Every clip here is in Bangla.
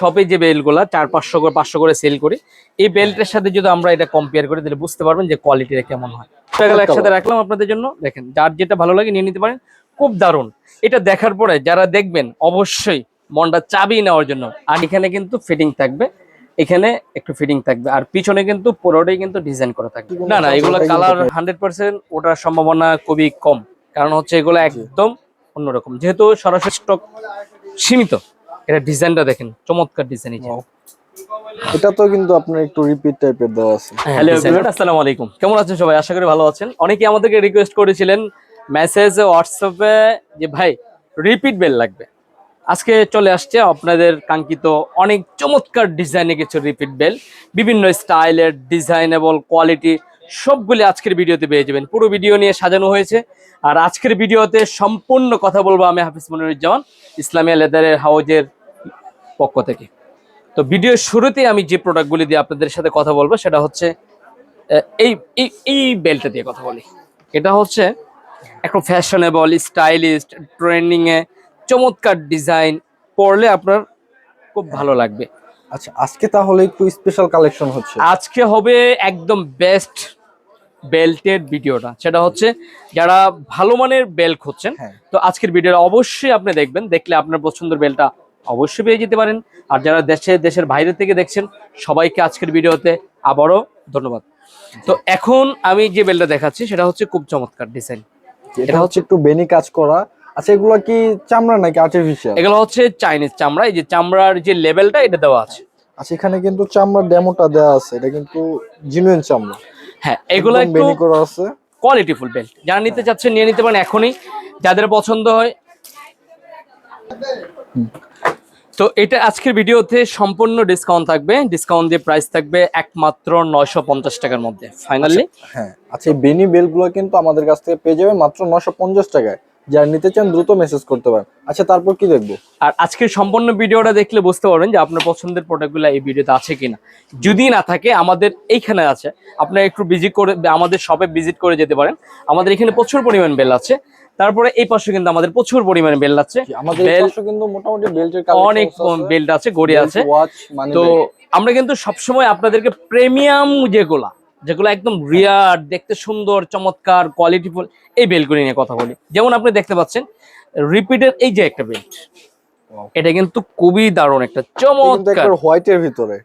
শপে যে বেলগুলা চার পাঁচশো করে পাঁচশো করে সেল করি এই বেল্টের সাথে যদি আমরা এটা কম্পেয়ার করি তাহলে বুঝতে পারবেন যে কোয়ালিটিটা কেমন হয়। একসাথে রাখলাম আপনাদের জন্য। দেখেন যার যেটা ভালো লাগে নিয়ে নিতে পারেন। খুব দারুণ। এটা দেখার পরে যারা দেখবেন অবশ্যই মনটা চাবি নেওয়ার জন্য। আর এখানে কিন্তু ফিটিং থাকবে। এখানে একটু ফিটিং থাকবে। আর পিছনে কিন্তু পুরোটাই কিন্তু ডিজাইন করা থাকবে। না না এগুলো কালার হান্ড্রেড পার্সেন্ট ওটার সম্ভাবনা খুবই কম। কারণ হচ্ছে এগুলো একদম অন্যরকম। যেহেতু সরাসরি স্টক সীমিত। এটা ডিজাইনটা দেখেন চমৎকার ডিজাইন Wow. এটা তো কিন্তু আপনার একটু রিপিট টাইপের দেওয়া আছে। হ্যালো এভরিওয়ান আসসালামু আলাইকুম। কেমন আছেন সবাই? আশা করি ভালো আছেন। অনেকেই আমাদেরকে রিকোয়েস্ট করেছিলেন মেসেজে হোয়াটসঅ্যাপে যে ভাই রিপিট বেল লাগবে। আজকে চলে আসছে আপনাদের কাঙ্ক্ষিত অনেক চমৎকার ডিজাইনে কিছু রিপিট বেল বিভিন্ন স্টাইলের ডিজাইনেবল কোয়ালিটি সবগুলি আজকের ভিডিওতে পেয়ে যাবেন। পুরো ভিডিও নিয়ে সাজানো হয়েছে। আর আজকের ভিডিওতে সম্পূর্ণ কথা বলব আমি হাফিজ মনিরুজ্জামান ইসলামিয়া লেদারের হাউজের পক্ষ থেকে। তো ভিডিওর শুরুতে আমি যে প্রোডাক্টগুলি দিয়ে আপনাদের সাথে কথা বলব সেটা হচ্ছে এই এই বেল্টটা দিয়ে কথা বলি। এটা হচ্ছে একটা ফ্যাশনেবল স্টাইলিস্ট ট্রেন্ডিংয়ে চমৎকার ডিজাইন পরলে আপনার খুব ভালো লাগবে। আচ্ছা আজকে তাহলে একটু স্পেশাল কালেকশন হচ্ছে। আজকে হবে একদম বেস্ট বেল্টের ভিডিওটা। সেটা হচ্ছে যারা ভালো মানের বেল্ট খুঁজছেন হ্যাঁ। তো আজকের ভিডিওটা অবশ্যই আপনি দেখবেন। দেখলে আপনার পছন্দের বেলটা অবশ্যই পেয়ে যেতে পারেন। আর যারা দেশে দেশের বাইরে থেকে দেখছেন সবাইকে আজকের ভিডিওতে আবারও ধন্যবাদ। তো এখন আমি যে বেলটা দেখাচ্ছি সেটা হচ্ছে খুব চমৎকার ডিজাইন। এটা হচ্ছে একটু বেনি কাজ করা। আচ্ছা এগুলো কি চামড়া নাকি আর্টিফিশিয়াল এগুলো হচ্ছে চাইনিজ চামড়া। এই যে চামড়ার যে লেভেলটা এটা দেওয়া আছে। আচ্ছা এখানে কিন্তু চামড়ার ডেমোটা দেওয়া আছে। এটা কিন্তু জিনুইন চামড়া। হ্যাঁ এগুলো একটু বেনি করা আছে। কোয়ালিটিফুল বেল্ট যারা নিতে চাচ্ছেন নিয়ে নিতে পারেন এখনই। যাদের পছন্দ হয় তো এটা আজকের ভিডিওতে সম্পূর্ণ ডিসকাউন্ট থাকবে। ডিসকাউন্ট দিয়ে প্রাইস থাকবে একমাত্র নয়শো পঞ্চাশ টাকার মধ্যে ফাইনালি হ্যাঁ আচ্ছা এই বেনি বেলগুলো কিন্তু আমাদের কাছ থেকে পেয়ে যাবে মাত্র নয়শো পঞ্চাশ টাকায়। যারা নিতে চান দ্রুত মেসেজ করতে পারেন। আচ্ছা তারপর কি দেখব? আর আজকের সম্পূর্ণ ভিডিওটা দেখলে বুঝতে পারবেন যে আপনার পছন্দের প্রোডাক্টগুলো এই ভিডিওতে আছে কিনা। যদি না থাকে আমাদের এইখানে আছে। আপনারা একটু ভিজিট করে আমাদের শপে ভিজিট করে যেতে পারেন। আমাদের এখানে প্রচুর পরিমাণ বেল আছে। তারপরে এই পাশে কিন্তু আমাদের প্রচুর পরিমাণে বেল আছে। আমাদের পাশে কিন্তু মোটামুটি বেল্টের অনেক বেল্ট আছে গড়ি আছে। মানে তো আমরা কিন্তু সবসময় আপনাদেরকে প্রিমিয়াম যেগুলা যেগুলো একদম রিয়ার দেখতে সুন্দর চমৎকার কোয়ালিটিফুল এই বেলগুলি নিয়ে কথা বলি। যেমন আপনি দেখতে পাচ্ছেন রিপিটের এই যে একটা বেল্ট এটা কিন্তু খুবই দারুণ একটা চমৎকার। হোয়াইটের ভিতরে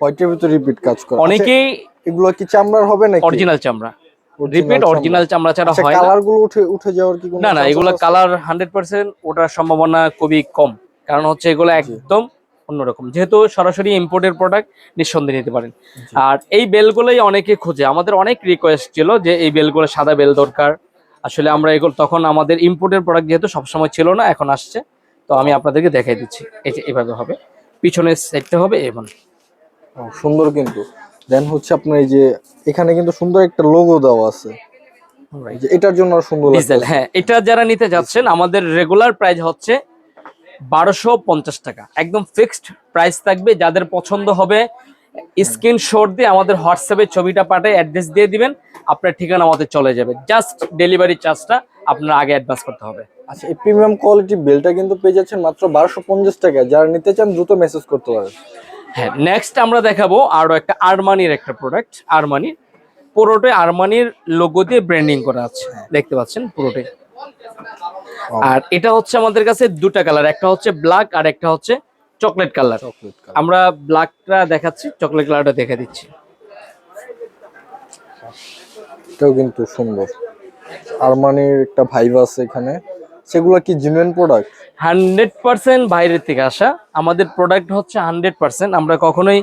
হোয়াইটের ভিতরে রিপিট কাজ করে। আচ্ছা, অনেকেই এগুলো কি চামড়ার হবে নাকি? অরিজিনাল চামড়া। রিপিট অরিজিনাল চামড়া ছাড়া আচ্ছা হয় কালারগুলো উঠে উঠে যাওয়ার কি কোনো না না এগুলো কালার হান্ড্রেড পার্সেন্ট ওঠার সম্ভাবনা খুবই কম। কারণ হচ্ছে এগুলো একদম অন্যরকম। যেহেতু সরাসরি ইম্পোর্টের প্রোডাক্ট নিঃসন্দেহে নিতে পারেন। আর এই বেলগুলোই অনেকে খোঁজে। আমাদের অনেক রিকোয়েস্ট ছিল যে এই বেলগুলো সাদা বেল দরকার। আসলে আমরা এগুলো তখন আমাদের ইম্পোর্টের প্রোডাক্ট যেহেতু সবসময় ছিল না এখন আসছে। তো আমি আপনাদেরকে দেখাই দিচ্ছি। এই যে এভাবে হবে। পিছনের সাইডটা হবে এবং সুন্দর কিন্তু। দেন হচ্ছে আপনার এই যে এখানে কিন্তু সুন্দর একটা লোগো দেওয়া আছে। এটার জন্য সুন্দর ডিজেল হ্যাঁ এটা যারা নিতে যাচ্ছেন আমাদের রেগুলার প্রাইস হচ্ছে বারোশো পঞ্চাশ টাকা। একদম ফিক্সড প্রাইস থাকবে যাদের পছন্দ হবে স্ক্রিনশট দিয়ে আমাদের হোয়াটসঅ্যাপে ছবিটা পাঠায় অ্যাড্রেস দিয়ে দিবেন আপনার ঠিকানা আমাদের চলে যাবে। জাস্ট ডেলিভারি চার্জটা আপনার আগে অ্যাডভান্স করতে হবে। আচ্ছা এই প্রিমিয়াম কোয়ালিটি বেলটা কিন্তু পেয়ে যাচ্ছেন মাত্র বারোশো পঞ্চাশ টাকায়। যারা নিতে চান দ্রুত মেসেজ করতে পারেন। হ্যাঁ নেক্সট আমরা দেখাবো আরও একটা আরমানির একটা প্রোডাক্ট আরমানির পুরোটাই আরমানির লোগো দিয়ে ব্র্যান্ডিং করা আছে দেখতে পাচ্ছেন পুরোটাই। আর এটা হচ্ছে আমাদের কাছে দুটা কালার একটা হচ্ছে ব্ল্যাক আর একটা হচ্ছে চকলেট কালার চকলেট কালার আমরা ব্ল্যাকটা দেখাচ্ছি চকলেট কালারটা দেখে দিচ্ছি। এটাও কিন্তু সুন্দর। আরমানির একটা ভাইব আছে এখানে। সেগুলো কি জেনুইন প্রোডাক্ট হান্ড্রেড পার্সেন্ট বাইরের থেকে আসা। আমাদের প্রোডাক্ট হচ্ছে হান্ড্রেড পার্সেন্ট। আমরা কখনোই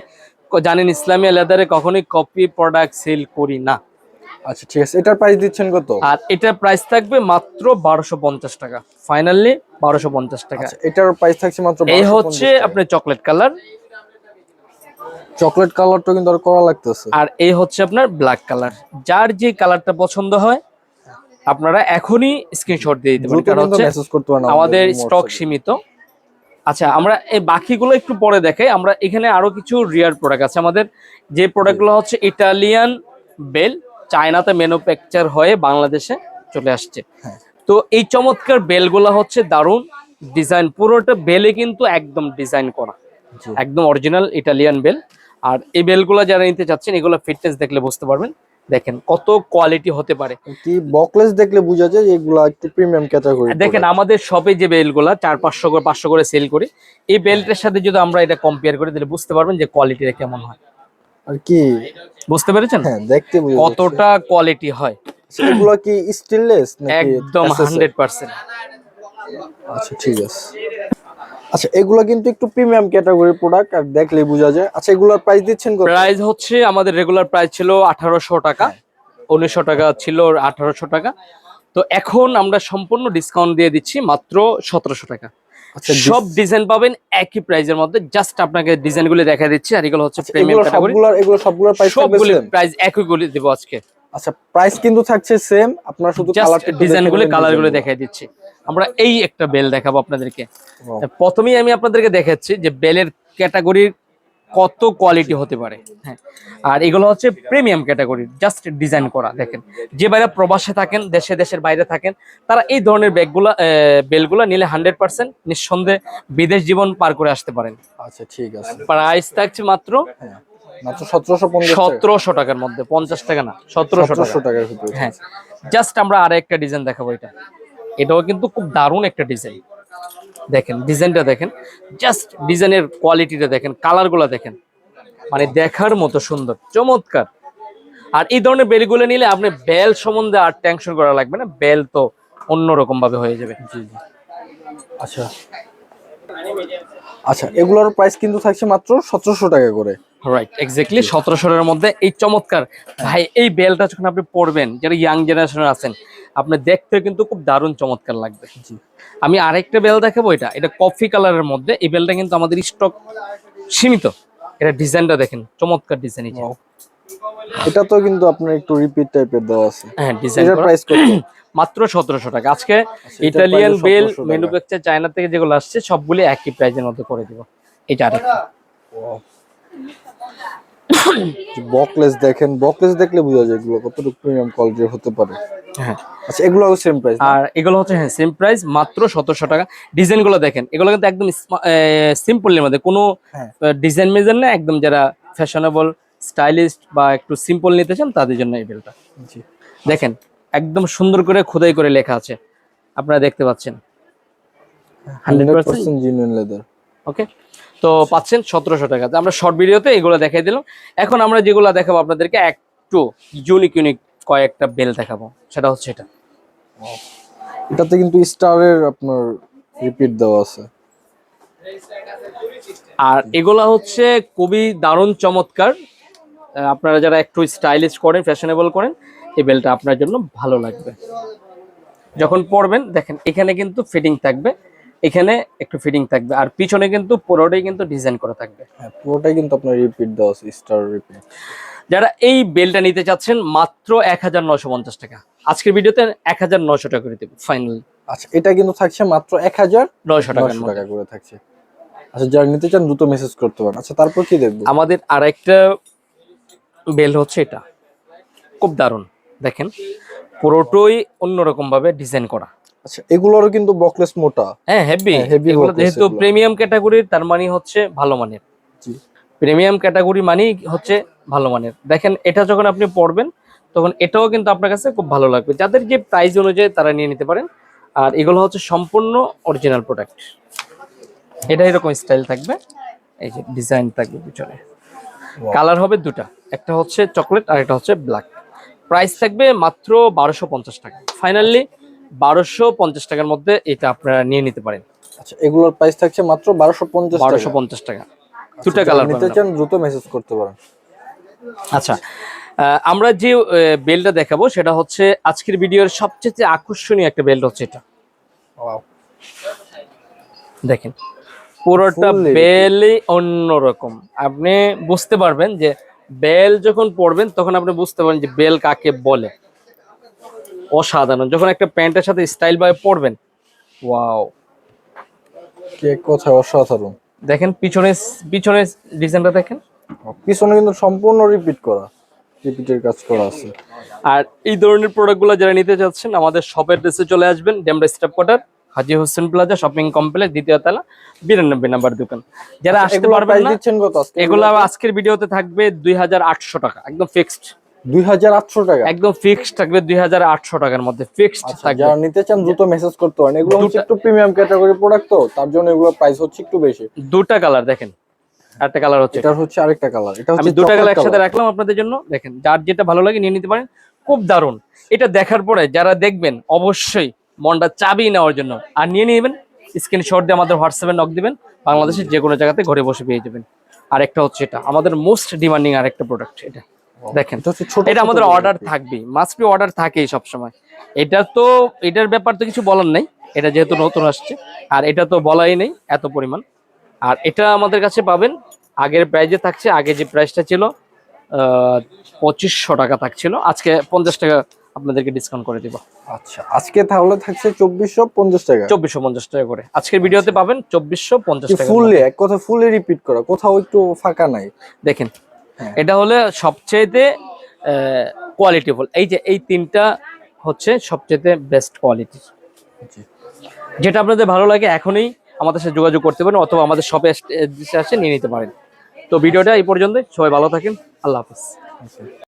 জানেন ইসলামী আলাদারে কখনোই কপি প্রোডাক্ট সেল করি না। আচ্ছা ঠিক আছে। এটার প্রাইস দিচ্ছেন কত? আর এটার প্রাইস থাকবে মাত্র বারোশো পঞ্চাশ টাকা। ফাইনালি বারোশো পঞ্চাশ টাকা। আচ্ছা এটার প্রাইস থাকছে মাত্র এই হচ্ছে আপনার চকলেট কালার চকলেট কালারটা কিন্তু আর করা লাগতেছে। আর এই হচ্ছে আপনার ব্ল্যাক কালার যার যে কালারটা পছন্দ হয় আপনারা এখনই স্ক্রিনশট দিয়ে দিতে পারেন। কারণ হচ্ছে আমাদের স্টক সীমিত। আচ্ছা আমরা এই বাকিগুলো একটু পরে দেখাই। আমরা এখানে আরও কিছু রিয়ার প্রোডাক্ট আছে। আমাদের যে প্রোডাক্টগুলো হচ্ছে ইটালিয়ান বেল চায়নাতে ম্যানুফ্যাকচার হয়ে বাংলাদেশে চলে আসছে। হ্যাঁ। তো এই চমৎকার বেলগুলো হচ্ছে দারুণ ডিজাইন পুরোটা বেলে কিন্তু একদম ডিজাইন করা। একদম অরিজিনাল ইটালিয়ান বেল আর এই বেলগুলো যারা নিতে চাচ্ছেন এগুলো ফিটনেস দেখলে বুঝতে পারবেন। দেখেন কত কোয়ালিটি হতে পারে। কি বকলেস দেখলে বোঝা যায় যে এগুলা একটু প্রিমিয়াম ক্যাটাগরি দেখেন আমাদের শপে যে বেলগুলা চার পাঁচশো করে পাঁচশো করে সেল করি এই বেল্টের সাথে যদি আমরা এটা কম্পেয়ার করি তাহলে বুঝতে পারবেন যে কোয়ালিটিটা কেমন হয়। আর কি? বুঝতে পেরেছেন? হ্যাঁ দেখতে। কতটা কোয়ালিটি হয়। এগুলো কি স্টেনলেস নাকি একদম SSL? হান্ড্রেড পার্সেন্ট আচ্ছা ঠিক আছে। আচ্ছা এগুলো কিন্তু একটু প্রিমিয়াম ক্যাটাগরির প্রোডাক্ট আর দেখলেই বোঝা যায়। আচ্ছা এগুলোর প্রাইস দিচ্ছেন কত? প্রাইস হচ্ছে আমাদের রেগুলার প্রাইস ছিল আঠারোশো টাকা। উনিশশো টাকা ছিল আঠারোশো টাকা। তো এখন আমরা সম্পূর্ণ ডিসকাউন্ট দিয়ে দিচ্ছি মাত্র সতেরোশো টাকা। আচ্ছা সব ডিজাইন পাবেন একই প্রাইজের মধ্যে। জাস্ট আপনাকে ডিজাইন গুলি দেখা দিচ্ছি আর এগুলো হচ্ছে আচ্ছা, প্রিমিয়াম এগুলো ক্যাটাগরি এগুলো সবগুলোর প্রাইস সবগুলি প্রাইস একই গুলি দেবো আজকে। আচ্ছা প্রাইস কিন্তু থাকছে সেম আপনারা শুধু কালার ডিজাইন গুলি কালার গুলি দেখাই দিচ্ছি। আমরা এই একটা বেল দেখাবো আপনাদেরকে। প্রথমেই আমি আপনাদেরকে দেখাচ্ছি যে বেলের ক্যাটাগরির কত কোয়ালিটি হতে পারে। হ্যাঁ। আর এগুলো হচ্ছে প্রিমিয়াম ক্যাটাগরি জাস্ট ডিজাইন করা দেখেন। যে বাইরে প্রবাসে থাকেন দেশে দেশের বাইরে থাকেন তারা এই ধরনের ব্যাগগুলা বেলগুলা নিলে হান্ড্রেড পার্সেন্ট নিঃসন্দেহে বিদেশ জীবন পার করে আসতে পারেন। আচ্ছা ঠিক আছে। প্রাইস থাকছে মাত্র হ্যাঁ মাত্র সতেরোশো টাকার মধ্যে পঞ্চাশ টাকা না সতেরোশো সতেরোশো টাকা। টাকার হ্যাঁ। জাস্ট আমরা আর একটা ডিজাইন দেখাবো এটা। এটাও কিন্তু খুব দারুণ একটা ডিজাইন দেখেন ডিজাইনটা দেখেন জাস্ট ডিজাইনের কোয়ালিটিটা দেখেন কালারগুলো দেখেন মানে দেখার মতো সুন্দর চমৎকার। আর এই ধরনের বেলগুলো নিলে আপনি বেল সম্বন্ধে আর টেনশন করা লাগবে না বেল তো অন্যরকম ভাবে হয়ে যাবে। জি জি। আচ্ছা। আচ্ছা এগুলোর প্রাইস কিন্তু থাকছে মাত্র সতেরোশো টাকা করে। রাইট এক্স্যাক্টলি সতেরোশোর মধ্যে এই চমৎকার। ভাই এই বেলটা যখন আপনি পরবেন যারা ইয়াং জেনারেশন আছেন আপনি দেখতে কিন্তু খুব দারুণ চমৎকার লাগবে। জি। আমি আরেকটা বেল দেখাবো এটা। এটা কফি কালারের মধ্যে। এই বেলটা কিন্তু আমাদের স্টক সীমিত। এটা ডিজাইনটা দেখেন চমৎকার ডিজাইন Wow. এটা তো কিন্তু আপনার একটু রিপিট টাইপের দেওয়া আছে। হ্যাঁ ডিজাইন এটার প্রাইস কত? মাত্র সতেরোশো টাকা। আজকে এটার ইটালিয়ান বেল 1700। ম্যানুফ্যাকচার চায়না থেকে যেগুলো আসছে সবগুলি একই প্রাইজের মধ্যে করে দিব। এটা আরেকটা। বকলেস দেখেন। বকলেস দেখলে বোঝা যায় এগুলো কতটুকু প্রিমিয়াম কোয়ালিটির হতে পারে। হ্যাঁ। আচ্ছা এগুলো সেম প্রাইস আর এগুলো হচ্ছে হ্যাঁ সেম প্রাইস মাত্র সতেরোশো টাকা। ডিজাইনগুলো দেখেন এগুলো কিন্তু একদম সিম্পলের মধ্যে। কোনো হ্যাঁ। ডিজাইন মেজার না একদম যারা ফ্যাশনেবল স্টাইলিস্ট বা একটু সিম্পল নিতে চান তাদের জন্য এই বেলটা জি। দেখেন একদম সুন্দর করে খোদাই করে লেখা আছে। আপনারা দেখতে পাচ্ছেন। Hundred percent genuine leather okay তো পাচ্ছেন সতেরোশো টাকা। তো আমরা শর্ট ভিডিওতে এগুলো দেখাই দিলাম। এখন আমরা যেগুলো দেখাবো আপনাদেরকে একটু ইউনিক ইউনিক কয়েকটা বেল দেখাবো। সেটা হচ্ছে এটা। এটাতে কিন্তু স্টারের আপনার রিপিট দেওয়া আছে। আর এগুলা হচ্ছে খুবই দারুণ চমৎকার। আপনারা যারা একটু স্টাইলিশ করেন ফ্যাশনেবল করেন এই বেলটা আপনার জন্য ভালো লাগবে। যখন পরবেন দেখেন এখানে কিন্তু ফিটিং থাকবে। এখানে একটু ফিটিং থাকবে। আর পিছনে কিন্তু পুরোটাই কিন্তু ডিজাইন করা থাকবে। হ্যাঁ পুরোটাই কিন্তু আপনার রিপিট দেওয়া স্টার রিপিট যারা এই বেলটা নিতে চাচ্ছেন মাত্র এক হাজার নশো পঞ্চাশ টাকা। আজকের ভিডিওতে এক হাজার নশো টাকা করে দেবো ফাইনাল আচ্ছা এটা কিন্তু থাকছে মাত্র এক হাজার নশো টাকা করে থাকছে। আচ্ছা যারা নিতে চান দ্রুত মেসেজ করতে পারেন। আচ্ছা তারপর কি দেখব? আমাদের আরেকটা বেল হচ্ছে এটা। খুব দারুণ। দেখেন পুরোটাই অন্যরকম ভাবে ডিজাইন করা। আচ্ছা এগুলোরও কিন্তু বকলেস মোটা। হ্যাঁ হেভি হ্যাঁ, এগুলো যেহেতু প্রিমিয়াম ক্যাটাগরির তার মানে হচ্ছে ভালো মানের। প্রিমিয়াম ক্যাটাগরি মানেই হচ্ছে ভালো মানের। দেখেন এটা যখন আপনি পড়বেন তখন এটাও কিন্তু আপনার কাছে খুব ভালো লাগবে। যাদের যে প্রাইস অনুযায়ী তারা নিয়ে নিতে পারেন। আর এগুলো হচ্ছে সম্পূর্ণ অরিজিনাল প্রোডাক্ট এটা এরকম স্টাইল থাকবে। এই যে ডিজাইন থাকবে পিছনে। কালার হবে দুটা। একটা হচ্ছে চকলেট আর একটা হচ্ছে ব্ল্যাক প্রাইস থাকবে মাত্র বারোশো পঞ্চাশ টাকা। ফাইনালি বারোশো পঞ্চাশ টাকার মধ্যে এটা আপনারা নিয়ে নিতে পারেন। আচ্ছা এগুলোর প্রাইস থাকছে মাত্র বারোশো পঞ্চাশ বারোশো টাকা পঞ্চাশ টাকা। আচ্ছা, দুটা কালার নিতে চান দ্রুত মেসেজ করতে পারেন। আচ্ছা আমরা যে বেলটা দেখাবো সেটা হচ্ছে আজকের ভিডিওর সবচেয়ে আকর্ষণীয় একটা বেল্ট হচ্ছে এটা। দেখেন পুরোটা বেলই অন্যরকম। আপনি বুঝতে পারবেন যে বেল যখন পড়বেন তখন আপনি বুঝতে পারবেন যে বেল কাকে বলে। অসাধারণ। যখন একটা প্যান্টের সাথে স্টাইল ভাবে পরবেন ওয়াও। কি কথা অসাধারণ। দেখেন পিছনে পিছনে ডিজাইনটা দেখেন। পিছনে কিন্তু সম্পূর্ণ রিপিট করা রিপিটের কাজ করা আছে। আর এই ধরনের প্রোডাক্টগুলো যারা নিতে চাচ্ছেন আমাদের শপের ড্রেসে চলে আসবেন Demra staff quarter Haji Hossain plaza shopping complex দ্বিতীয় তলা বিরানব্বই নাম্বার দোকান। যারা আসতে পারবেন না এগুলো আজকের ভিডিওতে থাকবে দুই হাজার আটশো টাকা একদম ফিক্সড দুই হাজার আটশো টাকা। একদম ফিক্সড থাকবে দুই হাজার আটশো টাকার মধ্যে। ফিক্সড আচ্ছা, থাকবে। যারা নিতে চান দ্রুত মেসেজ করতে পারেন। এগুলো হচ্ছে একটু প্রিমিয়াম ক্যাটাগরি প্রোডাক্ট তো তার জন্য এগুলো প্রাইস হচ্ছে একটু বেশি। দুটা কালার দেখেন। একটা কালার হচ্ছে। এটা হচ্ছে আরেকটা কালার এটা আমি হচ্ছে দুটা কালার একসাথে রাখলাম আপনাদের জন্য। দেখেন যার যেটা ভালো লাগে নিয়ে নিতে পারেন। খুব দারুণ। এটা দেখার পরে যারা দেখবেন অবশ্যই মনটা চাবি নেওয়ার জন্য। আর নিয়ে নেবেন স্ক্রিনশট দিয়ে আমাদের হোয়াটসঅ্যাপে নক দিবেন। বাংলাদেশের যে কোনো জায়গাতে ঘরে বসে পেয়ে যাবেন। আরেকটা হচ্ছে এটা। আমাদের মোস্ট ডিমান্ডিং আরেকটা প্রোডাক্ট এটা। দেখেন এটা আমাদের অর্ডার থাকবেই মাস্ট বি অর্ডার থাকেই সবসময়। এটা তো এটার ব্যাপার তো কিছু বলার নেই এটা যেহেতু নতুন আসছে আর এটা তো বলাই নেই এত পরিমাণ। আর এটা আমাদের কাছে পাবেন আগের প্রাইজে থাকছে আগে যে প্রাইসটা ছিল পঁচিশশো টাকা থাকছিল আজকে পঞ্চাশ টাকা আপনাদেরকে ডিসকাউন্ট করে দিব। আচ্ছা আজকে তাহলে থাকছে চব্বিশশো পঞ্চাশ টাকা। চব্বিশশো পঞ্চাশ টাকা করে। আজকের ভিডিওতে পাবেন চব্বিশশো পঞ্চাশ টাকা। ফুললি এক কথা ফুললি রিপিট করা কোথাও একটু ফাঁকা নাই। দেখেন। এটা হলে সবচেয়েতে কোয়ালিটিফুল এই যে এই তিনটা হচ্ছে সবচেয়েতে বেস্ট কোয়ালিটি যেটা আপনাদের ভালো লাগে এখনই আমাদের সাথে যোগাযোগ করতে পারেন অথবা আমাদের শপে এসে নিয়ে নিতে পারেন। তো ভিডিওটা এই পর্যন্ত সবাই ভালো থাকেন। আল্লাহ হাফিজ।